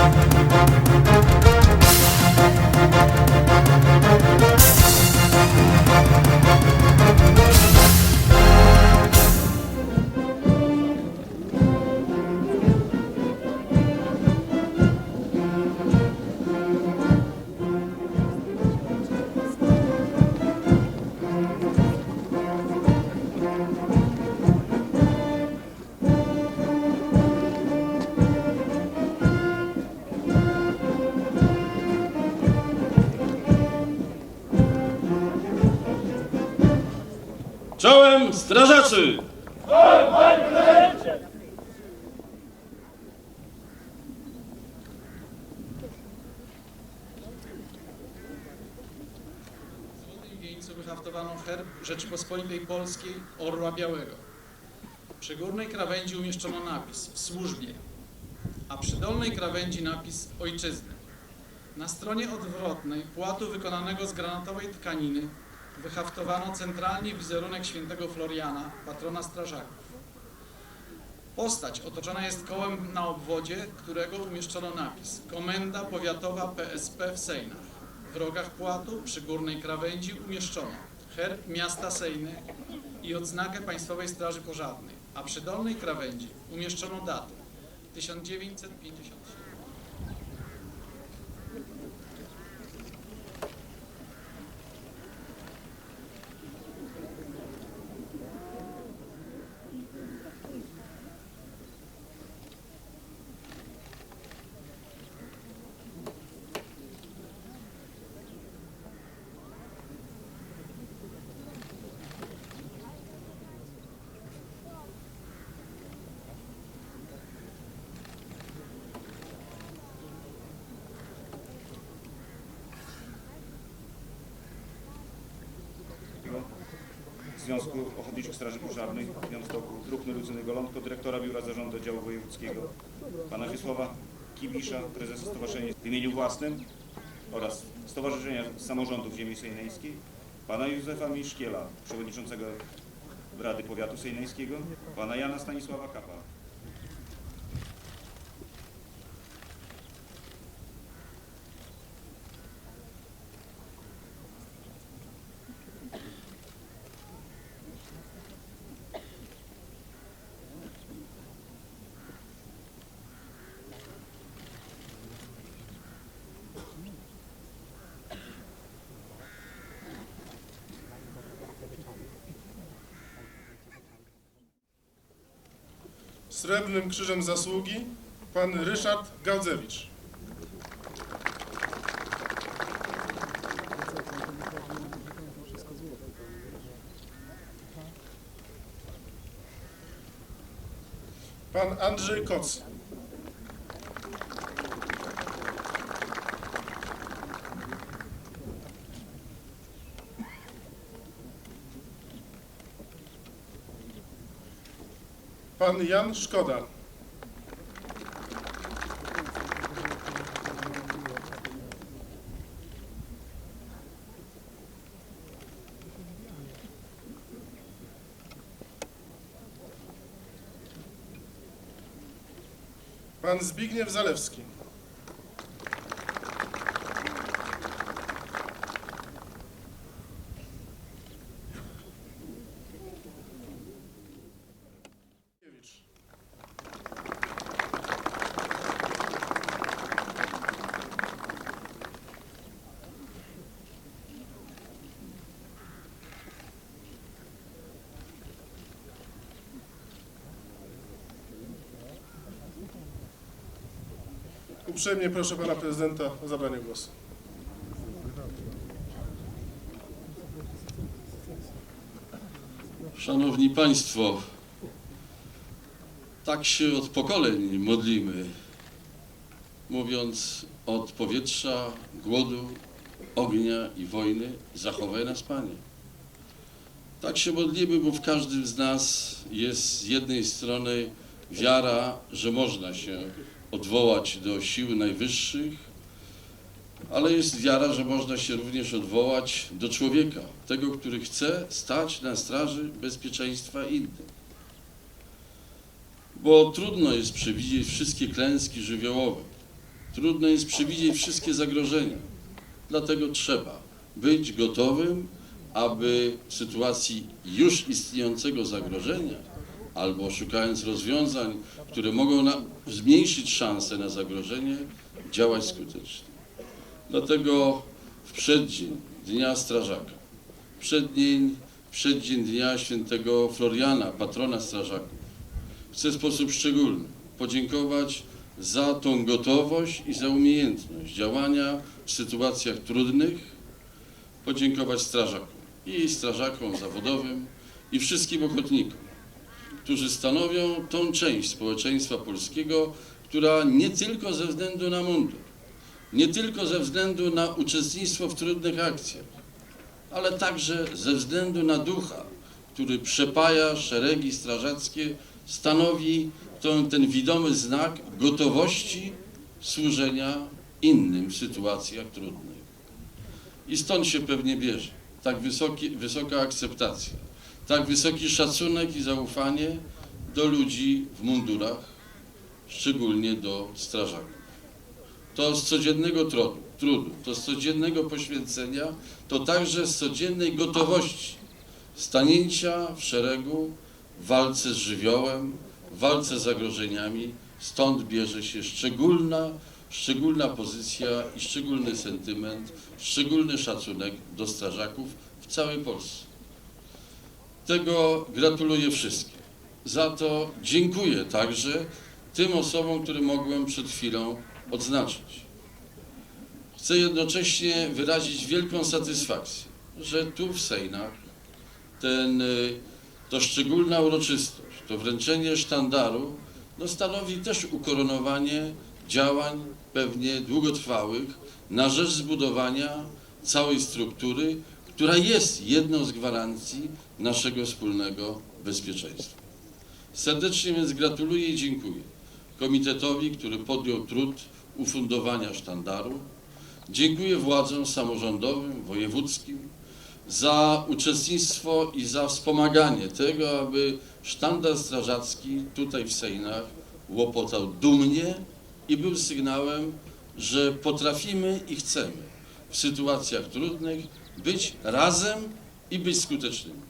Thank strażaczy! złotym wieńcu wyhaftowano herb Rzeczypospolitej Polskiej Orła Białego. Przy górnej krawędzi umieszczono napis w służbie, a przy dolnej krawędzi napis ojczyzny. Na stronie odwrotnej płatu wykonanego z granatowej tkaniny wyhaftowano centralnie wizerunek świętego Floriana, patrona strażaków. Postać otoczona jest kołem na obwodzie, którego umieszczono napis Komenda Powiatowa PSP w Sejnach. W rogach płatu przy górnej krawędzi umieszczono herb miasta Sejny i odznakę Państwowej Straży Pożarnej, a przy dolnej krawędzi umieszczono datę 1957. Związku Ochotniczych Straży Pożarnych w Białymstoku, druhny Lucyny Golątko, dyrektora Biura Zarządu Działu Wojewódzkiego, pana Wiesława Kibisza, prezesa Stowarzyszenia w imieniu własnym oraz Stowarzyszenia Samorządów Ziemi Sejneńskiej, pana Józefa Miszkiela, przewodniczącego Rady Powiatu Sejneńskiego, pana Jana Stanisława Kapa. Srebrnym Krzyżem Zasługi pan Ryszard Gałdzewicz. Pan Andrzej Koc. Pan Jan Szkoda. Pan Zbigniew Zalewski. Uprzejmie proszę pana prezydenta o zabranie głosu. Szanowni Państwo, tak się od pokoleń modlimy, mówiąc od powietrza, głodu, ognia i wojny, zachowaj nas Panie. Tak się modlimy, bo w każdym z nas jest z jednej strony wiara, że można się odwołać do sił najwyższych, ale jest wiara, że można się również odwołać do człowieka, tego, który chce stać na straży bezpieczeństwa innych. bo trudno jest przewidzieć wszystkie klęski żywiołowe, trudno jest przewidzieć wszystkie zagrożenia. Dlatego trzeba być gotowym, aby w sytuacji już istniejącego zagrożenia albo szukając rozwiązań, które mogą na, zmniejszyć szanse na zagrożenie, działać skutecznie. Dlatego w przeddzień Dnia Strażaka, przeddzień, przeddzień Dnia Świętego Floriana, patrona strażaków, chcę w sposób szczególny podziękować za tą gotowość i za umiejętność działania w sytuacjach trudnych, podziękować strażakom i strażakom zawodowym i wszystkim ochotnikom, którzy stanowią tą część społeczeństwa polskiego, która nie tylko ze względu na mundur, nie tylko ze względu na uczestnictwo w trudnych akcjach, ale także ze względu na ducha, który przepaja szeregi strażackie, stanowi ten, ten widomy znak gotowości służenia innym w sytuacjach trudnych. I stąd się pewnie bierze tak wysoki, wysoka akceptacja, tak wysoki szacunek i zaufanie do ludzi w mundurach, szczególnie do strażaków. To z codziennego trudu, trudu, to z codziennego poświęcenia, to także z codziennej gotowości stanięcia w szeregu w walce z żywiołem, w walce z zagrożeniami. Stąd bierze się szczególna, szczególna pozycja i szczególny sentyment, szczególny szacunek do strażaków w całej Polsce. Tego gratuluję wszystkim. Za to dziękuję także tym osobom, które mogłem przed chwilą odznaczyć. Chcę jednocześnie wyrazić wielką satysfakcję, że tu w Sejnach ten, y, to szczególna uroczystość, to wręczenie sztandaru no stanowi też ukoronowanie działań pewnie długotrwałych na rzecz zbudowania całej struktury, która jest jedną z gwarancji naszego wspólnego bezpieczeństwa. Serdecznie więc gratuluję i dziękuję komitetowi, który podjął trud ufundowania sztandaru. Dziękuję władzom samorządowym, wojewódzkim za uczestnictwo i za wspomaganie tego, aby sztandar strażacki tutaj w Sejnach łopotał dumnie i był sygnałem, że potrafimy i chcemy w sytuacjach trudnych być razem i być skutecznymi.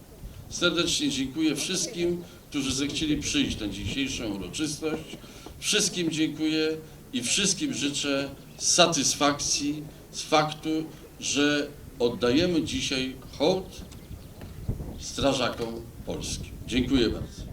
Serdecznie dziękuję wszystkim, którzy zechcieli przyjść na dzisiejszą uroczystość. Wszystkim dziękuję i wszystkim życzę satysfakcji z faktu, że oddajemy dzisiaj hołd strażakom polskim. Dziękuję bardzo.